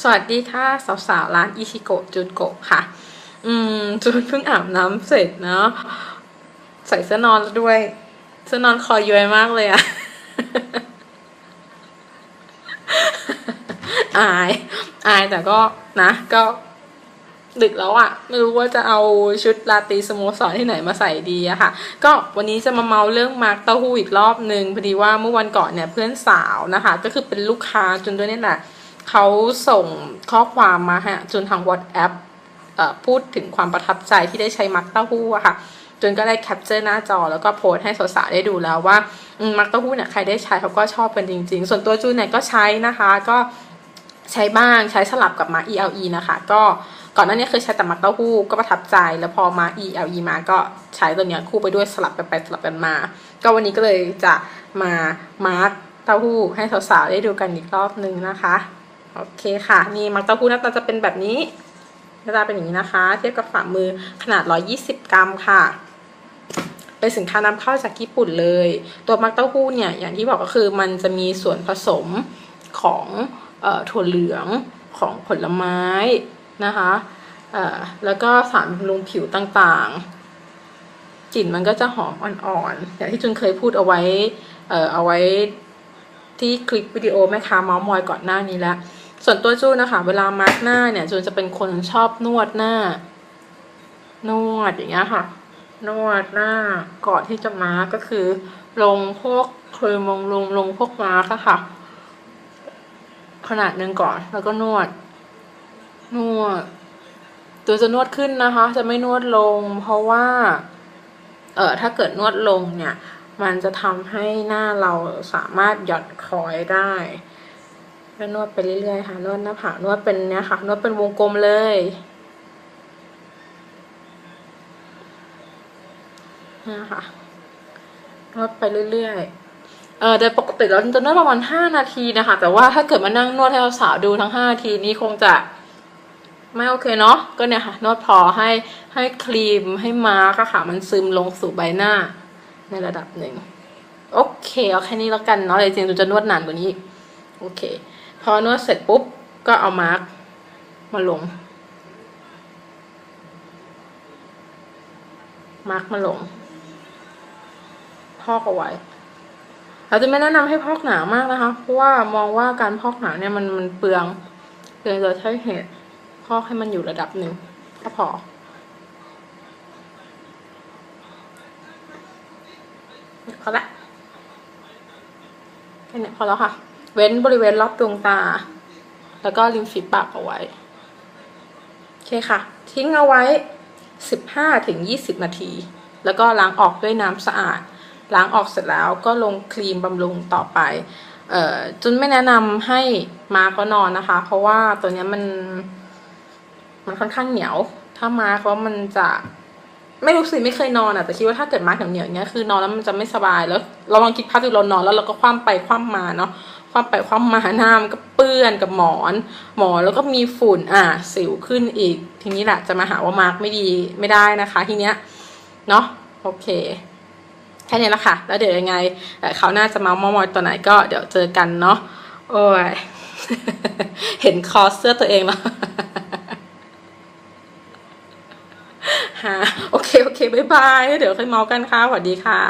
สวัสดีค่ะสาวๆร้านอิชิโกะจุนโกะค่ะ อืมจุนเพิ่งอาบน้ำเสร็จเนาะใส่เสื้อนอนแล้วด้วย เสื้อนอนคอย้วยมากเลยอะอายอายแต่ก็นะ ก็ดึกแล้วอะไม่รู้ว่าจะเอาชุดราตรีสโมสรที่ไหนมาใส่ดีอะค่ะ ก็วันนี้จะมาเมาเรื่องมาร์กเต้าหู้อีกรอบหนึ่งพอดีว่าเมื่อวันก่อนเนี่ยเพื่อนสาวนะคะ ก็คือเป็นลูกค้าจนด้วยนี่แหละ เขาส่งข้อความมาฮะจนทาง WhatsApp เอ่อพูดถึงความประทับใจที่ได้ใช้มักเต้าหู้อะค่ะจนก็ได้แคปเจอร์หน้าจอแล้วก็โพสต์ให้สาวๆได้ดูแล้วว่ามมักเต้าหู้เนี่ยใครได้ใช้เขาก็ชอบกันจริง ๆ ส่วนตัวจูนเนี่ยก็ใช้นะคะก็ใช้บ้างใช้สลับกับมา ELE นะคะ ก็ก่อนหน้านี้เคยใช้แต่มักเต้าหู้ก็ประทับใจ แล้วพอมา ELE มาก็ใช้ตัวเนี้ยคู่ไปด้วยสลับกันไปสลับกันมา ก็วันนี้ก็เลยจะมามาร์กเต้าหู้ให้สาวๆได้ดูกันอีกรอบนึงนะคะ โอเคค่ะ นี่มักเต้าหู้หน้าตาจะเป็นแบบนี้หน้าตาเป็นอย่างนี้นะคะ เทียบกับฝ่ามือขนาด 120 กรัมค่ะเป็นสินค้านำเข้าจากญี่ปุ่นเลย ตัวมักเต้าหู้เนี่ยอย่างที่บอกก็คือมันจะมีส่วนผสมของออถั่วเหลืองของผลไม้นะคะแล้วก็สารบำรุงผิวต่างๆ กลิ่นมันก็จะหอมอ่อนๆ อย่างที่จุนเคยพูดเอาไว้ เอ่อ เอาไว้ที่คลิปวิดีโอแม่ค้าเมาส์มอยก่อนหน้านี้แล้ว ส่วนตัวจูนนะคะ เวลามาร์กหน้าเนี่ยจูนจะเป็นคนชอบนวดหน้า นวดอย่างเงี้ยค่ะ นวดหน้าก่อนที่จะมาร์กก็คือ ลงพวกครีมลงลงลงพวกมาร์กอะค่ะ ขนาดหนึ่งก่อนแล้วก็นวด นวด ตัวจะนวดขึ้นนะคะ จะไม่นวดลง เพราะว่า เออถ้าเกิดนวดลงเนี่ย มันจะทำให้หน้าเราสามารถหย่อนคอยได้ ก็นวดไปเรื่อยๆค่ะนวดหน้าผากนวดเป็นเนี่ยค่ะนวดเป็นวงกลมเลยนี่ค่ะนวดไปเรื่อยๆ เออโดยปกติเราจะนวดประมาณห้านาทีนะคะ แต่ว่าถ้าเกิดมานั่งนวดให้เราสาวดูทั้งห้านาทีนี้คงจะไม่โอเคเนาะ ก็เนี่ยค่ะนวดพอให้ให้ครีมให้มาร์กค่ะ มันซึมลงสู่ใบหน้าในระดับหนึ่ง โอเคเอาแค่นี้แล้วกันเนาะจริงๆจะนวดนานกว่านี้อีก โอเค พอนวดเสร็จปุ๊บ ก็เอามาร์กมาลง มาร์กมาลง พอกเอาไว้เราจะไม่แนะนำให้พอกหนามากนะคะ เพราะว่ามองว่าการพอกหนาเนี่ยมันมันเปลืองเปลืองโดยใช้เหตุพอกให้มันอยู่ระดับหนึ่งก็พอพอละแค่นี้พอแล้วค่ะ เว้นบริเวณรอบดวงตา แล้วก็ริมฝีปากเอาไว้ โอเคค่ะ ทิ้งเอาไว้ 15ถึง20 นาที แล้วก็ล้างออกด้วยน้ำสะอาด ล้างออกเสร็จแล้วก็ลงครีมบำรุงต่อไปเอ่อจนไม่แนะนำให้มาก็นอนนะคะ เพราะว่าตัวเนี้ยมัน มันค่อนข้างเหนียว ถ้ามาเพราะมันจะไม่รู้สิไม่เคยนอนอะแต่คิดว่าถ้าเกิดมาเหนียวๆเงี้ยคือนอนแล้วมันจะไม่สบายแล้ว เราลองคิดภาพดูเรานอนแล้วเราก็คว่ำไปคว่ำมาเนาะ คว่ำไปคว่ำมาหน้ามันก็เปื้อนกับหมอน หมอนแล้วก็มีฝุ่นอะสิวขึ้นอีก ทีนี้แหละจะมาหาว่ามาร์กไม่ดีไม่ได้นะคะ ทีเนี้ยเนาะโอเคแค่นี้ละค่ะ แล้วเดี๋ยวยังไงเอ่เขาหน่าจะเมาส์มอยตัวไหนก็เดี๋ยวเจอกันเนาะโอ้ยเห็นคอเสื้อตัวเองแล้วฮะโอเค โอเค บ๊ายบาย เดี๋ยวค่อยเมาส์กันค่ะสวัสดีค่ะ